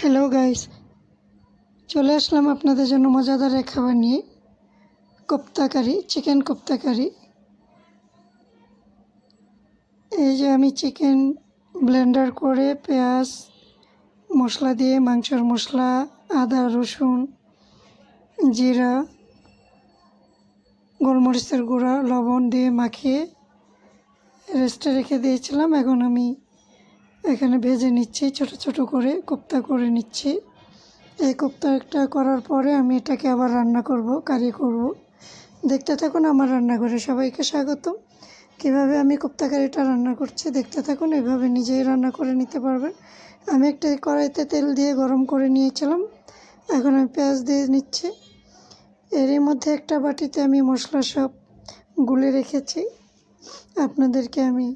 Hello guys চলে আসলাম আপনাদের জন্য মজাদার এক খাবার নিয়ে। Kofta curry chicken kofta curry এই যে আমি চিকেন ব্লেন্ডার করে পেঁয়াজ, মশলা দিয়ে, মাংসের মশলা, আদা, রসুন, জিরা, গোলমরিচের গুঁড়া, লবণ দিয়ে মাখিয়ে রেস্টে রেখে দিয়েছিলাম। এখন আমি এখানে ভেজে নিচ্ছি, ছোট ছোট করে কোপ্তা করে নিচ্ছি। এই কোপ্তাটা করার পরে আমি এটাকে আবার রান্না করব, কারি করব। দেখতে থাকুন আমার রান্নাঘরে সবাইকে স্বাগতম। কীভাবে আমি কোপ্তা কারিটা রান্না করছি দেখতে থাকুন, এভাবে নিজেই রান্না করে নিতে পারবেন। আমি একটা কড়াইতে তেল দিয়ে গরম করে নিয়েছিলাম, এখন আমি পেঁয়াজ দিয়ে নিচ্ছি। এরই মধ্যে একটা বাটিতে আমি মশলা সব গুলে রেখেছি। আপনাদেরকে আমি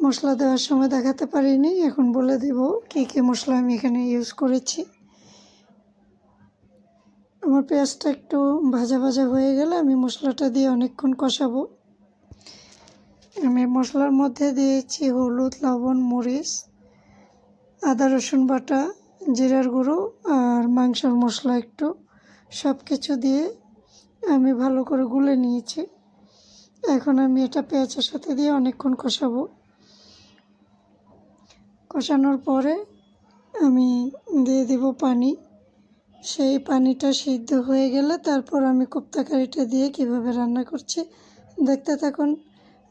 মশলা দেওয়ার সময় দেখাতে পারিনি, এখন বলে দেব কী কী মশলা আমি এখানে ইউজ করেছি। আমার পেঁয়াজটা একটু ভাজা ভাজা হয়ে গেলে আমি মশলাটা দিয়ে অনেকক্ষণ কষাবো। আমি মশলার মধ্যে দিয়েছি হলুদ, লবণ, মরিচ, আদা, রসুন বাটা, জিরার গুঁড়ো আর মাংসের মশলা একটু। সব কিছু দিয়ে আমি ভালো করে গুলে নিয়েছি। এখন আমি এটা পেঁয়াজের সাথে দিয়ে অনেকক্ষণ কষাবো। কষানোর পরে আমি দিয়ে দেব পানি। সেই পানিটা সিদ্ধ হয়ে গেলে তারপর আমি কোপ্তা কারিটা দিয়ে কীভাবে রান্না করছি দেখতে থাকুন,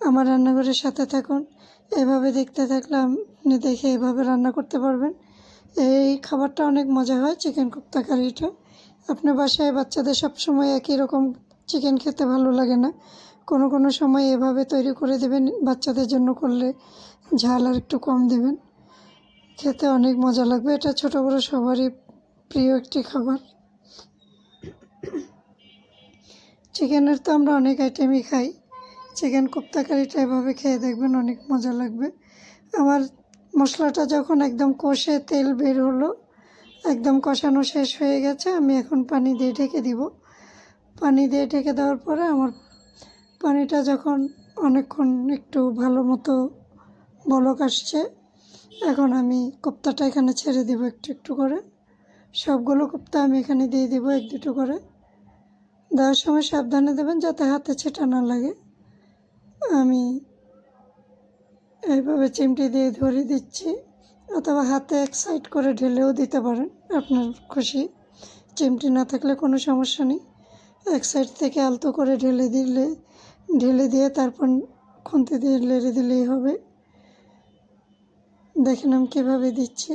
আমার রান্নাঘরের সাথে থাকুন। এভাবে দেখতে থাকলে আপনি দেখে এভাবে রান্না করতে পারবেন। এই খাবারটা অনেক মজা হয় চিকেন কোপ্তা কারিটা আপনার বাসায় বাচ্চাদের সবসময় একই রকম চিকেন খেতে ভালো লাগে না। কোনো কোনো সময় এভাবে তৈরি করে দেবেন বাচ্চাদের জন্য করলে ঝাল আর একটু কম দেবেন। খেতে অনেক মজা লাগবে। এটা ছোটো বড়ো সবারই প্রিয় একটি খাবার। চিকেনের তো আমরা অনেক আইটেমই খাই। চিকেন কোপ্তা কারিটা এভাবে খেয়ে দেখবেন অনেক মজা লাগবে। আমার মশলাটা যখন একদম কষে তেল বের হলো, একদম কষানো শেষ হয়ে গেছে, আমি এখন পানি দিয়ে ঢেকে দিব। পানি দিয়ে ঢেকে দেওয়ার পরে আমার পানিটা যখন অনেকক্ষণ একটু ভালো মতো বলক আসছে এখন আমি কোপ্তাটা এখানে ছেড়ে দেবো একটু একটু করে। সবগুলো কোপ্তা আমি এখানে দিয়ে দেবো এক দুটো করে। দেওয়ার সময় সাবধানে দেবেন যাতে হাতে ছেটা না লাগে। আমি এইভাবে চিমটি দিয়ে ধরে দিচ্ছি, অথবা হাতে এক সাইড করে ঢেলেও দিতে পারেন আপনার খুশি। চিমটি না থাকলে কোনো সমস্যা নেই। এক সাইড থেকে আলতো করে ঢেলে দিলে, ঢেলে দিয়ে তারপর খুন্তি দিয়ে লেড়ে দিলেই হবে। দেখেন আমি কীভাবে দিচ্ছি।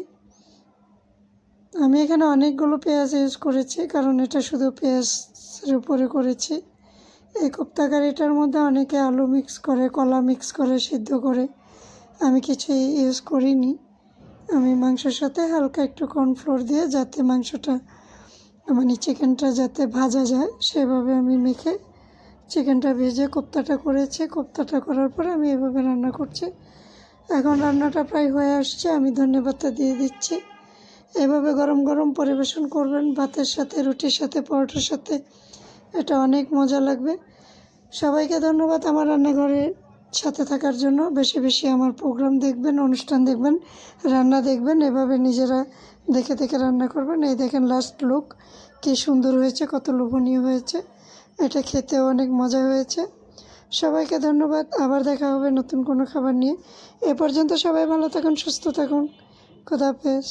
আমি এখানে অনেকগুলো পেঁয়াজ ইউজ করেছি, কারণ এটা শুধু পেঁয়াজের উপরে করেছি। এই কোপ্তা কারিটার মধ্যে অনেকে আলু মিক্স করে, কলা মিক্স করে, সিদ্ধ করে। আমি কিছুই ইউজ করিনি। আমি মাংসের সাথে হালকা একটু কর্নফ্লোর দিয়ে, যাতে মাংসটা মানে চিকেনটা যাতে ভাজা যায়, সেভাবে আমি মেখে চিকেনটা ভেজে কোপ্তাটা করেছি। কোপ্তাটা করার পরে আমি এভাবে রান্না করছি। এখন রান্নাটা প্রায় হয়ে আসছে, আমি ধন্যবাদটা দিয়ে দিচ্ছি। এভাবে গরম গরম পরিবেশন করবেন, ভাতের সাথে, রুটির সাথে, পরোটার সাথে। এটা অনেক মজা লাগবে। সবাইকে ধন্যবাদ আমার রান্নাঘরের সাথে থাকার জন্য। বেশি বেশি আমার প্রোগ্রাম দেখবেন, অনুষ্ঠান দেখবেন, রান্না দেখবেন। এভাবে নিজেরা দেখে দেখে রান্না করবেন। এই দেখেন লাস্ট লুক কী সুন্দর হয়েছে, কত লোভনীয় হয়েছে। এটা খেতেও অনেক মজা হয়েছে। সবাইকে ধন্যবাদ। আবার দেখা হবে নতুন কোনো খাবার নিয়ে। এ পর্যন্ত সবাই ভালো থাকুন, সুস্থ থাকুন। খুদাহাফেজ